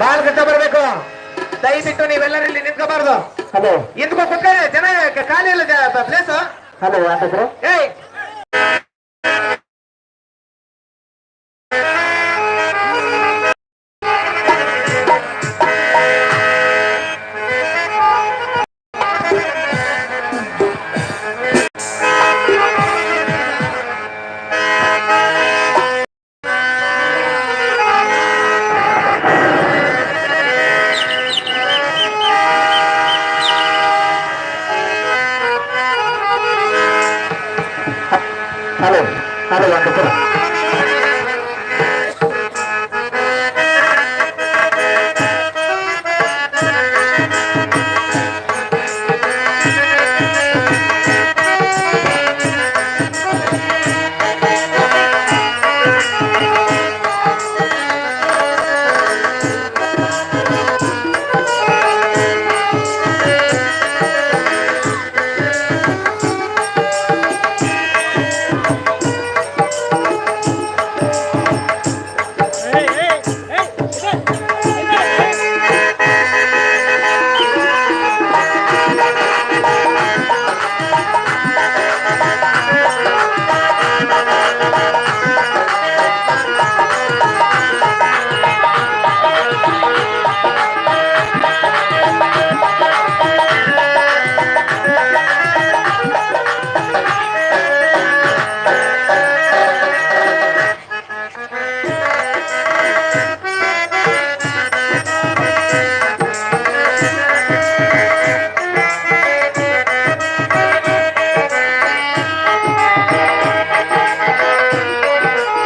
Ball ಗಟ್ಟ ಬರ್ಬೇಕು. ದಯವಿಟ್ಟು ನೀವೆಲ್ಲರೂ ಇಲ್ಲಿ ನಿಂತ್ಕೋಬಾರ್ದು. ಹಲೋ. ನಿಂತ್ಕೋ ಕುತ್ಕ ಜನ ಖಾಲಿ ಇಲ್ಲ ಪ್ಲೇಸ್ ಹಲೋ ಅಂತಂದ್ರೆ ಏಯ್ ಹಲೋ ಹಲೋ ಅಂತಂದ್ರೆ